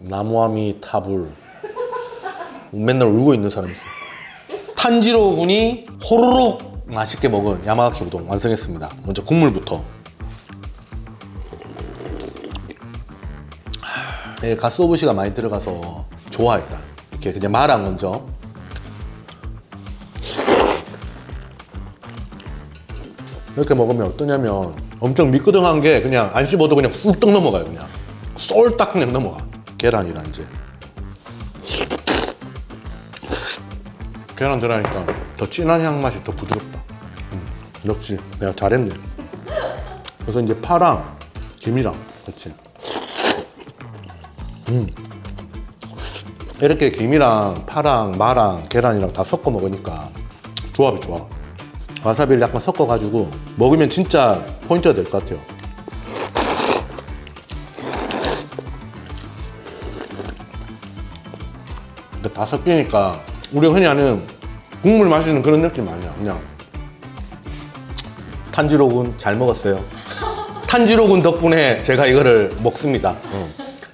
나무아미 타불. 맨날 울고 있는 사람이 있어. 탄지로 군이 호로록 맛있게 먹은 야마가키 우동 완성했습니다. 먼저 국물부터. 예, 가스오부시가 많이 들어가서 좋아 일단. 이렇게 그냥 마랑 먼저 이렇게 먹으면 어떠냐면 엄청 미끄덩한 게 그냥 안 씹어도 그냥 쑥떡 넘어가요 그냥. 쏠딱 그냥 넘어가 계란이랑 이제. 계란 들어가니까 더 진한 향 맛이 더 부드럽다. 음, 역시 내가 잘했네. 그래서 이제 파랑 김이랑 같이. 음. 이렇게 김이랑 파랑 마랑 계란이랑 다 섞어 먹으니까 조합이 좋아. 와사비를 약간 섞어가지고 먹으면 진짜 포인트가 될 것 같아요. 근데 다 섞이니까 우리가 흔히 아는 국물 마시는 그런 느낌 아니야. 그냥 탄지로군 잘 먹었어요. 탄지로군 덕분에 제가 이거를 먹습니다. 응.